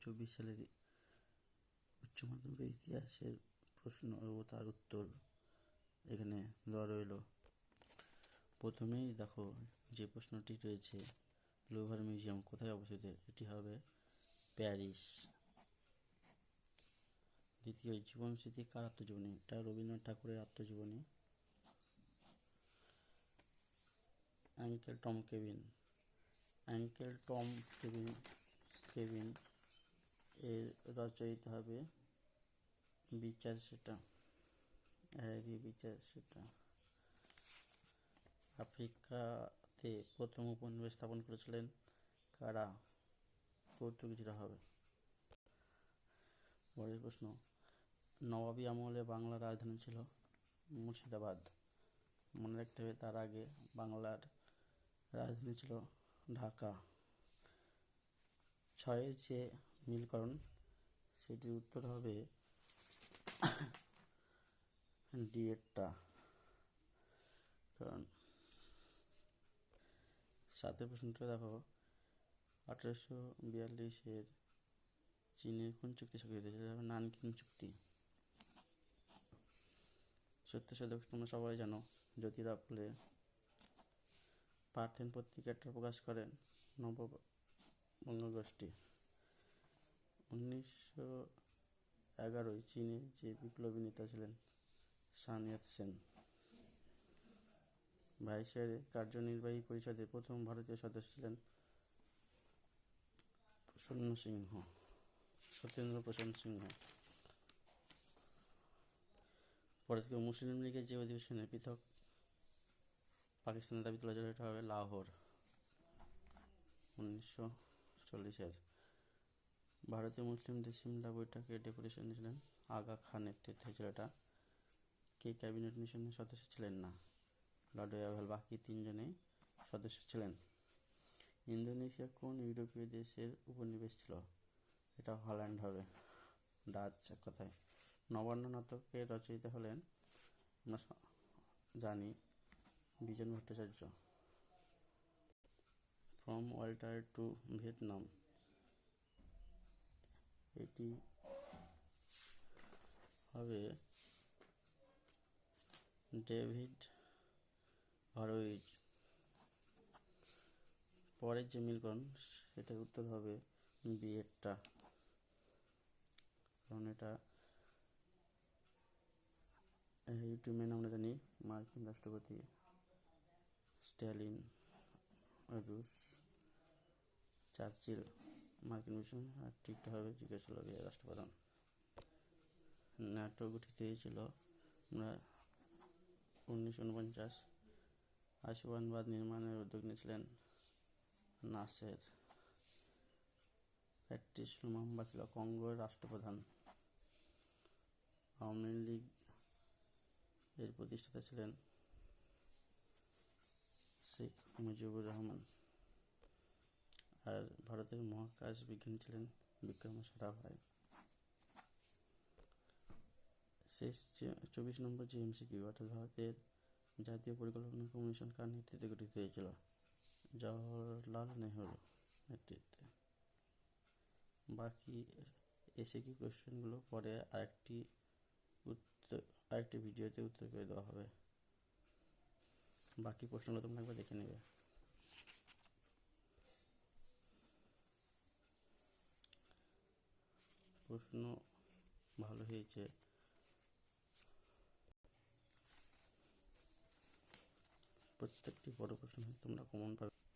চব্বিশ সালের উচ্চ মাধ্যমিকের ইতিহাসের প্রশ্ন ও তার উত্তর এখানে দেওয়া রইল। প্রথমেই দেখো যে প্রশ্নটি রয়েছে লুভার মিউজিয়াম কোথায় অবস্থিত? এটি হবে প্যারিস। দ্বিতীয় জীবন স্মৃতি কার আত্মজীবনী? এটা রবীন্দ্রনাথ ঠাকুরের আত্মজীবনী। Uncle Tom Cabin. Uncle Tom Cabin Cabin এর রচয়িতা হবে বিচার সেটা হ্যারি বিচার সেটা। আফ্রিকাতে প্রথম উপনিবেশ স্থাপন করেছিলেন কারা? পর্তুগিজরা হবে। পরের প্রশ্ন, নবাবী আমলে বাংলার রাজধানী ছিল মুর্শিদাবাদ। মনে রাখতে হবে তার আগে বাংলার রাজধানী ছিল ঢাকা। ছয়ের যে মিলকরণ সেটির উত্তর হবে ডিএটটা কারণ সাতের প্রশ্নটা দেখো, আঠেরোশো বিয়াল্লিশের চীনের কোন চুক্তি স্বাক্ষরিত সেটা হবে নানকিং চুক্তি। সত্য সদক তোমরা সবাই জানো জ্যোতিরাও ফুলে পার্থেন পত্রিকাটা প্রকাশ করেন নববঙ্গ গোষ্ঠী। উনিশশো এগারোয় চীনে যে বিপ্লবী নেতা ছিলেন সান ইয়াত সেন। ভাইসরয়ের কার্যনির্বাহী পরিষদের প্রথম ভারতীয় সদস্য ছিলেন প্রসন্ন সিংহ, সত্যেন্দ্র প্রসন্ন সিংহ। পরে থেকে মুসলিম লীগের যে অধিবেশনে পৃথক পাকিস্তানের দাবি তোলা হবে লাহোর, উনিশশো চল্লিশের। ভারতীয় মুসলিমদের সিমলা বৈঠকে ডেপুটেশন ছিলেন আগা খান নেতৃত্বে হয়েছিল এটা কে ক্যাবিনেট মিশনের সদস্য ছিলেন না। লর্ড ওয়াভেল, বাকি তিনজনেই সদস্য ছিলেন। ইন্দোনেশিয়া কোন ইউরোপীয় দেশের উপনিবেশ ছিল? এটা হল্যান্ড হবে, ডাচ কথায়। নবান্ন নাটকের রচয়িতা হলেন, আমরা জানি, Bijan Bhattacharya. From Walter to Vietnam. এটি হবে ডেভিড হরউইজ পরের যে মিলকরণ সেটার উত্তর হবে বিয়েরটা কারণ এটা ইউটিউব মেন আমরা জানি, মার্কিন রাষ্ট্রপতি স্ট্যালিন রুশ চার্চিল। মার্কিন মিশন আর ঠিকটা হবে যুগোস্লাভিয়ার রাষ্ট্রপ্রধান। ন্যাটো গঠিত হয়েছিল আমরা উনিশশো উনপঞ্চাশ আশুয়ানবাদ নির্মাণের উদ্যোগ নিয়েছিলেন নাসের। প্যাট্রিস লুমাম্বা ছিল কঙ্গোর রাষ্ট্রপ্রধান। আওয়ামী লীগ এর প্রতিষ্ঠাতা ছিলেন শেখ মুজিবুর রহমান। আর ভারতের মহাকাশ বিজ্ঞানী ছিলেন বিক্রম সারাভাই শেষ চব্বিশ নম্বর যে এমসিকিউ অর্থাৎ ভারতের জাতীয় পরিকল্পনা কমিশন কার নেতৃত্বে গঠিত হয়েছিল? জওহরলাল নেহরু নেতৃত্বে। বাকি এসে কি কোশ্চেনগুলো পরে আরেকটি উত্তর আরেকটি ভিডিওতে উত্তর করে দেওয়া হবে। বাকি প্রশ্নগুলো তোমরা একবার দেখে নেবে। প্রশ্ন ভালো হয়েছে। প্রত্যেকটি বড় প্রশ্ন তোমরা কমন পাবে।